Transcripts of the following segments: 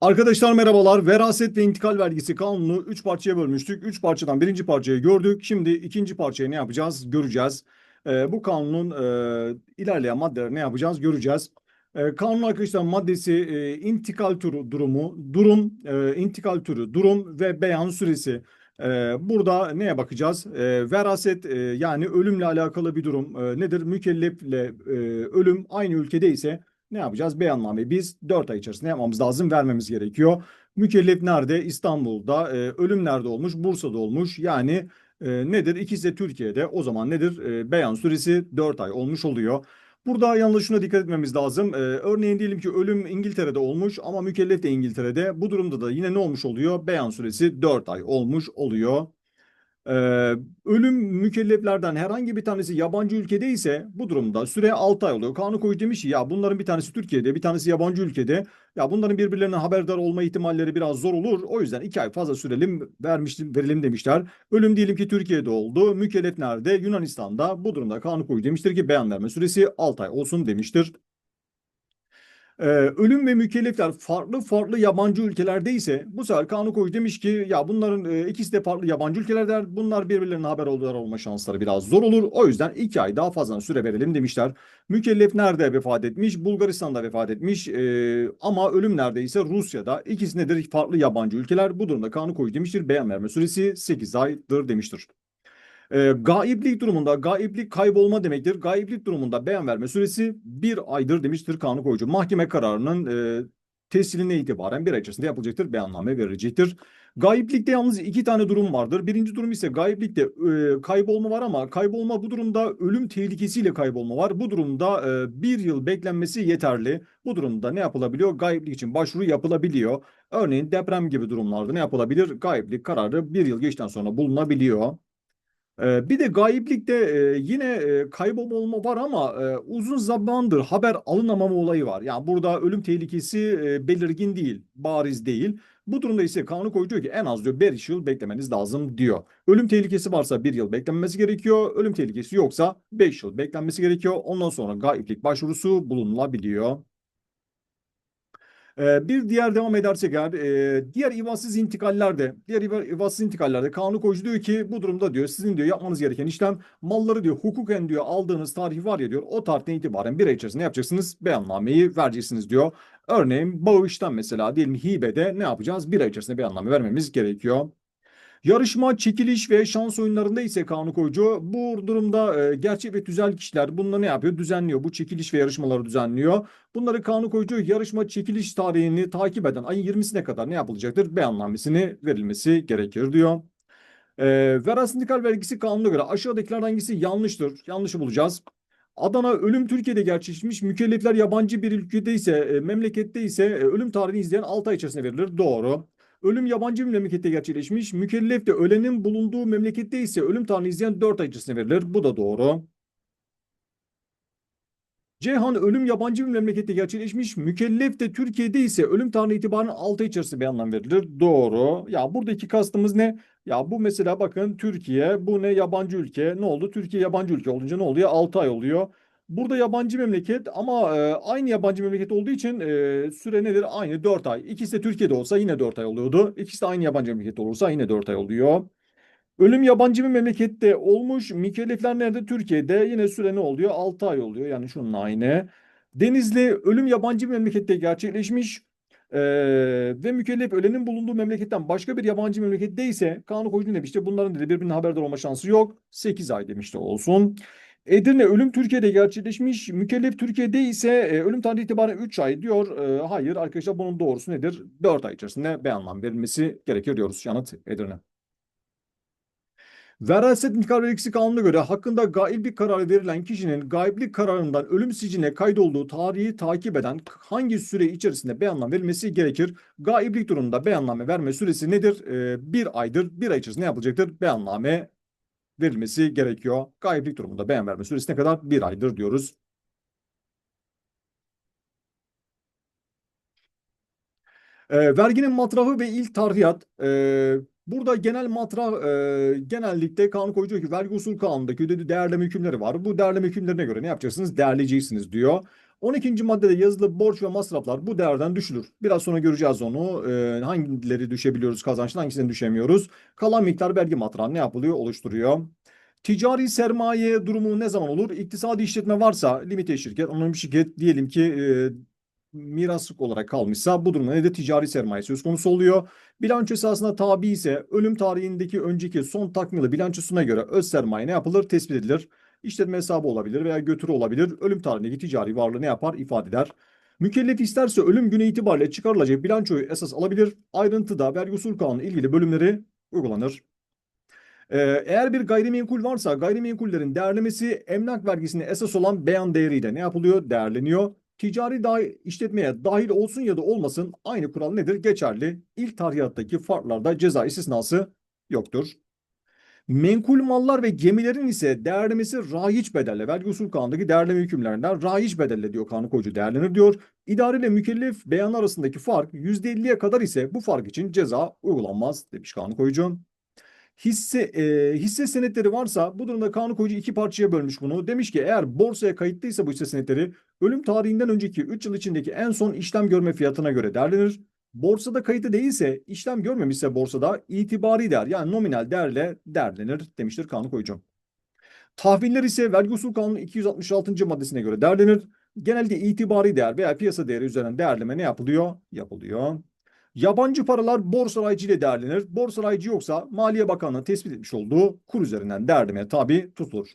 Arkadaşlar merhabalar. Veraset ve intikal vergisi kanunu 3 parçaya bölmüştük. 3 parçadan birinci parçayı gördük. Şimdi ikinci parçayı ne yapacağız? Göreceğiz. Ee, bu kanunun e, ilerleyen maddeleri ne yapacağız? Göreceğiz. Ee, kanun arkadaşlar maddesi e, intikal türü durumu, durum, e, intikal türü, durum ve beyan süresi. Ee, burada neye bakacağız? Ee, veraset e, yani ölümle alakalı bir durum e, nedir? Mükellefle e, ölüm aynı ülkede ise ne yapacağız? Beyanname biz 4 ay içerisinde yapmamız lazım, vermemiz gerekiyor. Mükellef nerede? İstanbul'da. E, ölüm nerede olmuş? Bursa'da olmuş. Yani e, nedir? İkisi de Türkiye'de. O zaman nedir? E, beyan süresi 4 ay olmuş oluyor. Burada yalnız şuna dikkat etmemiz lazım. Ee, örneğin diyelim ki ölüm İngiltere'de olmuş ama mükellef de İngiltere'de. Bu durumda da yine ne olmuş oluyor? Beyan süresi 4 ay olmuş oluyor. Ee, ölüm mükelleflerden herhangi bir tanesi yabancı ülkede ise bu durumda süre 6 ay oluyor. Kanun koyucu demiş ki ya bunların bir tanesi Türkiye'de bir tanesi yabancı ülkede. Ya bunların birbirlerinden haberdar olma ihtimalleri biraz zor olur. O yüzden 2 ay fazla sürelim vermiştim, verelim demişler. Ölüm diyelim ki Türkiye'de oldu. Mükellef nerede? Yunanistan'da. Bu durumda kanun koyucu demiştir ki beyan verme süresi 6 ay olsun demiştir. Ee, ölüm ve mükellefler farklı farklı yabancı ülkelerde ise bu sefer kanun koyucu demiş ki ya bunların e, ikisi de farklı yabancı ülkelerden bunlar birbirlerine haber oldular olma şansları biraz zor olur. O yüzden iki ay daha fazla süre verelim demişler. Mükellef nerede vefat etmiş? Bulgaristan'da vefat etmiş e, ama ölüm neredeyse Rusya'da. İkisi nedir? Farklı yabancı ülkeler. Bu durumda kanun koyucu demiştir. Beyan verme süresi 8 aydır demiştir. E, gaiblik durumunda gaiblik kaybolma demektir. Gaiblik durumunda beyan verme süresi bir aydır demiştir kanun koyucu. Mahkeme kararının e, tesliline itibaren bir ay içerisinde yapılacaktır. Beyanname verilecektir. Gaiblikte yalnız iki tane durum vardır. Birinci durum ise gaiblikte e, kaybolma var ama kaybolma bu durumda ölüm tehlikesiyle kaybolma var. Bu durumda e, bir yıl beklenmesi yeterli. Bu durumda ne yapılabiliyor? Gaiblik için başvuru yapılabiliyor. Örneğin deprem gibi durumlarda ne yapılabilir? Gaiblik kararı bir yıl geçten sonra bulunabiliyor. Ee, bir de gayiplikte e, yine e, kaybolma var ama e, uzun zamandır haber alınamama olayı var. Yani burada ölüm tehlikesi belirgin değil, bariz değil. Bu durumda ise kanun koyucu diyor ki en az diyor 5 yıl beklemeniz lazım diyor. Ölüm tehlikesi varsa 1 yıl beklenmesi gerekiyor. Ölüm tehlikesi yoksa 5 yıl beklenmesi gerekiyor. Ondan sonra gayiplik başvurusu bulunulabiliyor. Ee, bir diğer devam edersek eğer e, diğer ivansız intikallerde diğer ivansız intikallerde kanun koyucu diyor ki bu durumda diyor sizin diyor yapmanız gereken işlem malları diyor hukuken diyor aldığınız tarih var ya diyor o tarihten itibaren bir ay içerisinde yapacaksınız beyannameyi vereceksiniz diyor. Örneğin bağıştan mesela diyelim hibede ne yapacağız? Bir ay içerisinde beyanname vermemiz gerekiyor. Yarışma, çekiliş ve şans oyunlarında ise kanun koyucu bu durumda e, gerçek ve tüzel kişiler bunları ne yapıyor? Düzenliyor. Bu çekiliş ve yarışmaları düzenliyor. Bunları kanun koyucu yarışma çekiliş tarihini takip eden ayın 20'sine kadar ne yapılacaktır? Beyannamesini verilmesi gerekir diyor. E, Vera sindikal vergisi kanuna göre aşağıdakilerden hangisi yanlıştır? Yanlışı bulacağız. Adana ölüm Türkiye'de gerçekleşmiş. Mükellefler yabancı bir ülkede ise, e, memlekette ise e, ölüm tarihini izleyen 6 ay içerisinde verilir. Doğru. Ölüm yabancı bir memlekette gerçekleşmiş. Mükellef de ölenin bulunduğu memlekette ise ölüm tarihini izleyen 4 ay içerisinde verilir. Bu da doğru. Ceyhan ölüm yabancı bir memlekette gerçekleşmiş. Mükellef de Türkiye'de ise ölüm tarihi itibaren 6 ay içerisinde bir anlam verilir. Doğru. Ya buradaki kastımız ne? Ya bu mesela bakın Türkiye bu ne yabancı ülke. Ne oldu? Türkiye yabancı ülke olunca ne oluyor? 6 ay oluyor. Burada yabancı memleket ama e, aynı yabancı memleket olduğu için e, süre nedir? Aynı 4 ay. İkisi de Türkiye'de olsa yine 4 ay oluyordu. İkisi de aynı yabancı memleket olursa yine 4 ay oluyor. Ölüm yabancı bir memlekette olmuş. Mükellefler nerede? Türkiye'de. Yine süre ne oluyor? 6 ay oluyor. Yani şunun aynı. Denizli ölüm yabancı bir memlekette gerçekleşmiş. Ee, ve mükellef ölenin bulunduğu memleketten başka bir yabancı memlekette ise kanun koyucu demişti. Bunların dedi birbirine haberdar olma şansı yok. 8 ay demişti olsun. Edirne ölüm Türkiye'de gerçekleşmiş. Mükellef Türkiye'de ise e, ölüm tarihi itibaren 3 ay diyor. E, hayır arkadaşlar bunun doğrusu nedir? 4 ay içerisinde beyanlam verilmesi gerekiyor diyoruz yanıt Edirne. Veraset intikal vergisi kanununa göre hakkında gaiblik kararı verilen kişinin gaiblik kararından ölüm sicine kaydolduğu tarihi takip eden hangi süre içerisinde beyanname verilmesi gerekir? Gaiblik durumunda beyanname verme süresi nedir? Ee, bir aydır. Bir ay içerisinde yapılacaktır. Beyanname verilmesi gerekiyor. Gaiblik durumunda beyan verme süresi ne kadar? Bir aydır diyoruz. E, verginin matrahı ve ilk tarhiyat. E, burada genel matrah e, genellikle kanun koyucu ki vergi usul kanunundaki değerleme hükümleri var. Bu değerleme hükümlerine göre ne yapacaksınız? Değerleyeceksiniz diyor. 12. maddede yazılı borç ve masraflar bu değerden düşülür. Biraz sonra göreceğiz onu. Ee, hangileri düşebiliyoruz kazançtan hangisini düşemiyoruz. Kalan miktar vergi matrağını ne yapılıyor? Oluşturuyor. Ticari sermaye durumu ne zaman olur? İktisadi işletme varsa limite şirket, anonim şirket diyelim ki e, miraslık olarak kalmışsa bu durumda ne de ticari sermaye söz konusu oluyor. Bilanço esasına tabi ise ölüm tarihindeki önceki son takmili bilançosuna göre öz sermaye ne yapılır? Tespit edilir. İşletme hesabı olabilir veya götürü olabilir. Ölüm tarihindeki ticari varlığı ne yapar? ifade eder. Mükellef isterse ölüm günü itibariyle çıkarılacak bilançoyu esas alabilir. Ayrıntıda vergi usul kanunu ilgili bölümleri uygulanır. Ee, eğer bir gayrimenkul varsa gayrimenkullerin değerlemesi emlak vergisine esas olan beyan değeriyle ne yapılıyor? Değerleniyor. Ticari dahi, işletmeye dahil olsun ya da olmasın aynı kural nedir? Geçerli. İlk tarihattaki farklarda ceza istisnası yoktur. Menkul mallar ve gemilerin ise değerlemesi rayiç bedelle. Vergi usul kanundaki değerleme hükümlerinden rayiç bedelle diyor kanun koyucu değerlenir diyor. İdare ile mükellef beyan arasındaki fark %50'ye kadar ise bu fark için ceza uygulanmaz demiş kanun koyucu. Hisse, e, hisse senetleri varsa bu durumda kanun koyucu iki parçaya bölmüş bunu. Demiş ki eğer borsaya kayıtlıysa bu hisse senetleri ölüm tarihinden önceki 3 yıl içindeki en son işlem görme fiyatına göre değerlenir. Borsada kayıtlı değilse işlem görmemişse borsada itibari değer yani nominal değerle değerlenir demiştir kanun koyucu. Tahviller ise vergi usul kanunu 266. maddesine göre değerlenir. Genelde itibari değer veya piyasa değeri üzerinden değerleme ne yapılıyor? Yapılıyor. Yabancı paralar borsa ile değerlenir. Borsa raycı yoksa Maliye Bakanlığı tespit etmiş olduğu kur üzerinden değerlemeye tabi tutulur.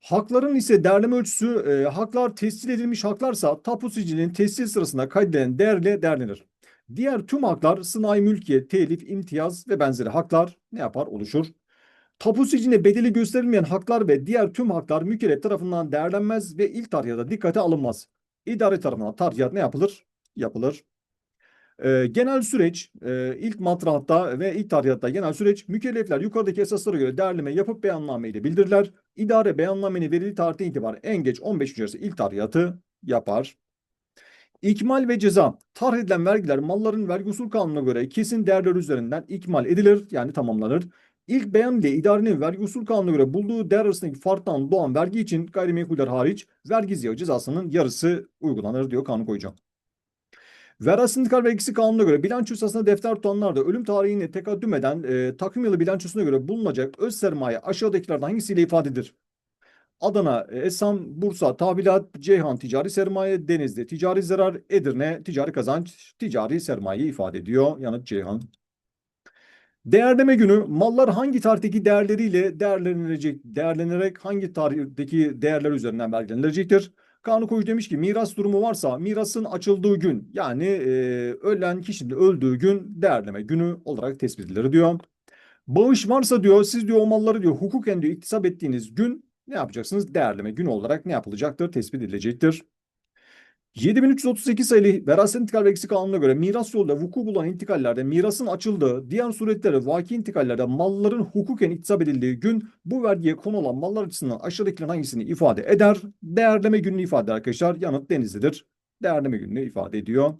Hakların ise değerleme ölçüsü e, haklar tescil edilmiş haklarsa tapu sicilinin tescil sırasında kaydedilen değerle değerlenir. Diğer tüm haklar sınai mülkiyet, telif, imtiyaz ve benzeri haklar ne yapar? Oluşur. Tapu siciline bedeli gösterilmeyen haklar ve diğer tüm haklar mükellef tarafından değerlenmez ve ilk tarihatta dikkate alınmaz. İdare tarafından tarihat ne yapılır? Yapılır. Ee, genel süreç e, ilk matrahatta ve ilk tarihatta genel süreç mükellefler yukarıdaki esaslara göre değerleme yapıp beyanname ile bildirirler. İdare beyannamenin verildiği tarihten itibaren en geç 15 gün ilk tarihatı yapar. İkmal ve ceza. Tarh edilen vergiler malların vergi usul kanununa göre kesin değerler üzerinden ikmal edilir yani tamamlanır. İlk beyan ile idarenin vergi usul kanununa göre bulduğu değer arasındaki farktan doğan vergi için gayrimenkuller hariç vergi ziyağı cezasının yarısı uygulanır diyor kanun koyacağım. Vera sindikal vergisi kanununa göre bilanço esasında defter tutanlar da ölüm tarihine tekaddüm eden e, takvim yılı bilançosuna göre bulunacak öz sermaye aşağıdakilerden hangisiyle ifade edilir? Adana, e, Esen, Bursa, Tahvilat, Ceyhan ticari sermaye, Denizli ticari zarar, Edirne ticari kazanç, ticari sermaye ifade ediyor. Yanıt Ceyhan. Değerleme günü mallar hangi tarihteki değerleriyle değerlenilecek, değerlenerek hangi tarihteki değerler üzerinden belgelenilecektir? Kanun koyucu demiş ki miras durumu varsa mirasın açıldığı gün yani e, ölen kişinin öldüğü gün değerleme günü olarak tespit edilir diyor. Bağış varsa diyor siz diyor o malları diyor hukuken diyor iktisap ettiğiniz gün ne yapacaksınız? Değerleme günü olarak ne yapılacaktır? Tespit edilecektir. 7338 sayılı veraset intikal vergisi kanununa göre miras yolda vuku bulan intikallerde mirasın açıldığı, diğer suretlere vaki intikallerde malların hukuken iktisap edildiği gün bu vergiye konu olan mallar açısından aşağıdakilerin hangisini ifade eder? Değerleme gününü ifade eder arkadaşlar. Yanıt denizlidir. Değerleme gününü ifade ediyor.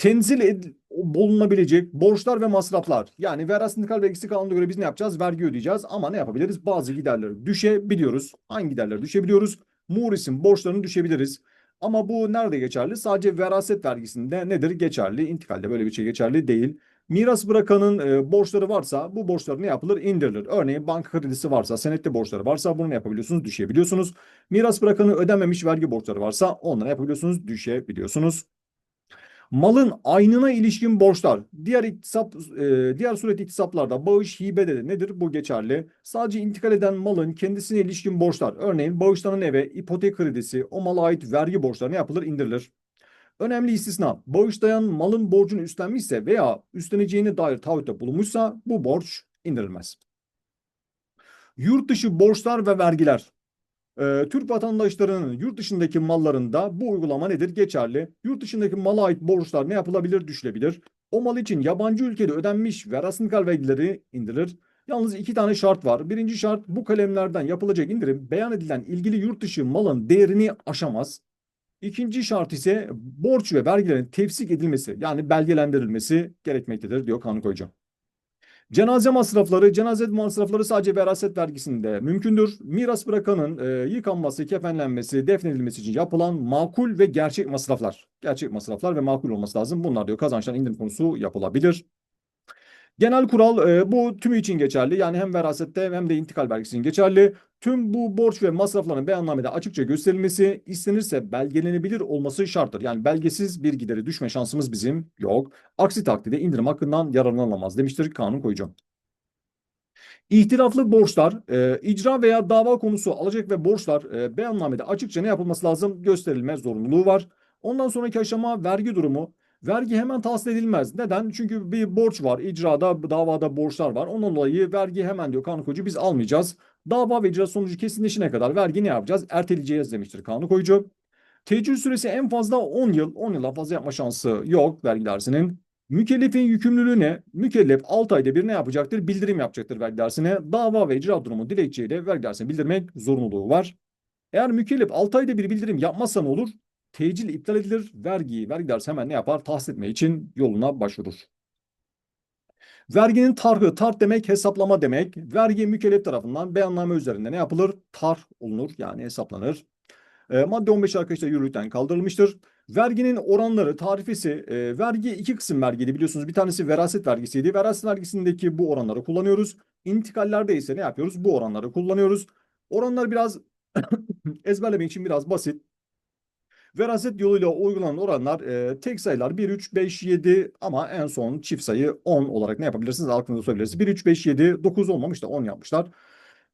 Tenzil ed- bulunabilecek borçlar ve masraflar. Yani veraset intikal vergisi kanununa göre biz ne yapacağız? Vergi ödeyeceğiz ama ne yapabiliriz? Bazı giderleri düşebiliyoruz. Hangi giderleri düşebiliyoruz? Muris'in borçlarını düşebiliriz. Ama bu nerede geçerli? Sadece veraset vergisinde nedir? Geçerli. İntikalde böyle bir şey geçerli değil. Miras bırakanın e, borçları varsa bu borçlar ne yapılır? İndirilir. Örneğin banka kredisi varsa, senetli borçları varsa bunu ne yapabiliyorsunuz? Düşebiliyorsunuz. Miras bırakanı ödememiş vergi borçları varsa onları yapabiliyorsunuz? Düşebiliyorsunuz. Malın aynına ilişkin borçlar, diğer iktisap, e, diğer suret iktisaplarda bağış, hibe de nedir? Bu geçerli. Sadece intikal eden malın kendisine ilişkin borçlar, örneğin bağışlanan eve ipotek kredisi, o mala ait vergi borçları ne yapılır? indirilir. Önemli istisna, bağışlayan malın borcunu üstlenmişse veya üstleneceğine dair taahhütte bulunmuşsa bu borç indirilmez. Yurt dışı borçlar ve vergiler. Ee, Türk vatandaşlarının yurt dışındaki mallarında bu uygulama nedir? Geçerli. Yurt dışındaki mala ait borçlar ne yapılabilir? Düşülebilir. O mal için yabancı ülkede ödenmiş verasıntikal vergileri indirilir. Yalnız iki tane şart var. Birinci şart bu kalemlerden yapılacak indirim beyan edilen ilgili yurt dışı malın değerini aşamaz. İkinci şart ise borç ve vergilerin tefsik edilmesi yani belgelendirilmesi gerekmektedir diyor kanun koyucu. Cenaze masrafları, cenaze masrafları sadece veraset vergisinde mümkündür. Miras bırakanın e, yıkanması, kefenlenmesi, defnedilmesi için yapılan makul ve gerçek masraflar. Gerçek masraflar ve makul olması lazım. Bunlar diyor kazançtan indirim konusu yapılabilir. Genel kural e, bu tümü için geçerli. Yani hem verasette hem de intikal vergisi için geçerli. Tüm bu borç ve masrafların beyannamede açıkça gösterilmesi, istenirse belgelenebilir olması şarttır. Yani belgesiz bir gideri düşme şansımız bizim yok. Aksi takdirde indirim hakkından yararlanılamaz demiştir kanun koyucu. İhtilaflı borçlar, e, icra veya dava konusu alacak ve borçlar e, beyannamede açıkça ne yapılması lazım? Gösterilme zorunluluğu var. Ondan sonraki aşama vergi durumu. Vergi hemen tahsil edilmez. Neden? Çünkü bir borç var. İcrada, davada borçlar var. Ondan dolayı vergi hemen diyor kanun koyucu biz almayacağız. Dava ve icra sonucu kesinleşene kadar vergi ne yapacağız? Erteleyeceğiz demiştir kanun koyucu. Tecrübe süresi en fazla 10 yıl. 10 yıldan fazla yapma şansı yok vergi dairesinin. Mükellefin yükümlülüğü ne? Mükellef 6 ayda bir ne yapacaktır? Bildirim yapacaktır vergi dairesine. Dava ve icra durumu dilekçeyle vergi dairesine bildirmek zorunluluğu var. Eğer mükellef 6 ayda bir bildirim yapmazsa ne olur? Tecil iptal edilir. Vergiyi vergi dairesi hemen ne yapar? Tahsil etme için yoluna başvurur. Verginin tarhı, tarh demek hesaplama demek. Vergi mükellef tarafından beyanname üzerinde ne yapılır? Tarh olunur yani hesaplanır. E, madde 15 arkadaşlar yürürlükten kaldırılmıştır. Verginin oranları, tarifesi, e, vergi iki kısım vergiydi biliyorsunuz. Bir tanesi veraset vergisiydi. Veraset vergisindeki bu oranları kullanıyoruz. İntikallerde ise ne yapıyoruz? Bu oranları kullanıyoruz. Oranlar biraz ezberlemek için biraz basit. Veraset yoluyla uygulanan oranlar e, tek sayılar 1, 3, 5, 7 ama en son çift sayı 10 olarak ne yapabilirsiniz? Aklınızda tutabilirsiniz. 1, 3, 5, 7, 9 olmamış da 10 yapmışlar.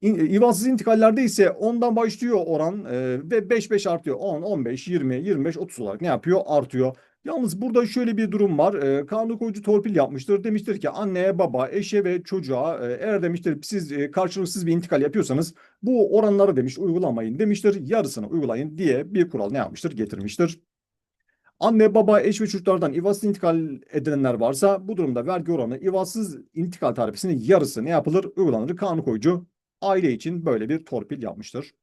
İn, İvansız intikallerde ise 10'dan başlıyor oran e, ve 5 5 artıyor. 10, 15, 20, 25, 30 olarak ne yapıyor? Artıyor. Yalnız burada şöyle bir durum var. E, kanun koyucu torpil yapmıştır. Demiştir ki anneye, baba, eşe ve çocuğa e, eğer demiştir siz e, karşılıksız bir intikal yapıyorsanız bu oranları demiş uygulamayın demiştir. Yarısını uygulayın diye bir kural ne yapmıştır? Getirmiştir. Anne, baba, eş ve çocuklardan ivazsız intikal edilenler varsa bu durumda vergi oranı ivazsız intikal tarifesinin yarısı ne yapılır? Uygulanır. Kanun koyucu aile için böyle bir torpil yapmıştır.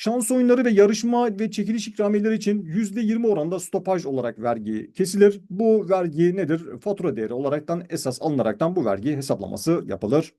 Şans oyunları ve yarışma ve çekiliş ikramiyeleri için %20 oranında stopaj olarak vergi kesilir. Bu vergi nedir? Fatura değeri olaraktan esas alınaraktan bu vergi hesaplaması yapılır.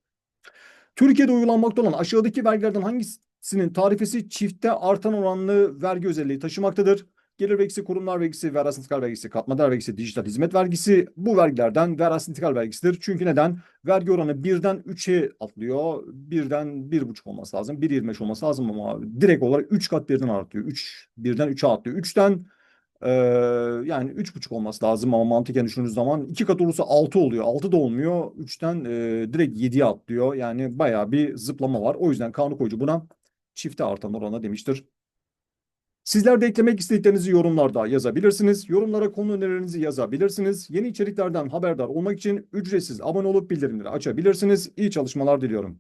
Türkiye'de uygulanmakta olan aşağıdaki vergilerden hangisinin tarifesi çifte artan oranlı vergi özelliği taşımaktadır? Gelir vergisi, kurumlar vergisi, veraset intikal vergisi, katma değer vergisi, dijital hizmet vergisi bu vergilerden veraset intikal vergisidir. Çünkü neden? Vergi oranı birden 3'e atlıyor. Birden 1,5 olması lazım. 1,25 olması lazım ama direkt olarak 3 kat birden artıyor. 3 birden 3'e atlıyor. 3'ten e, yani 3,5 olması lazım ama mantıken düşündüğünüz zaman 2 kat olursa 6 oluyor. 6 da olmuyor. 3'ten e, direkt 7'ye atlıyor. Yani bayağı bir zıplama var. O yüzden kanun koyucu buna çifte artan orana demiştir. Sizler de eklemek istediklerinizi yorumlarda yazabilirsiniz. Yorumlara konu önerilerinizi yazabilirsiniz. Yeni içeriklerden haberdar olmak için ücretsiz abone olup bildirimleri açabilirsiniz. İyi çalışmalar diliyorum.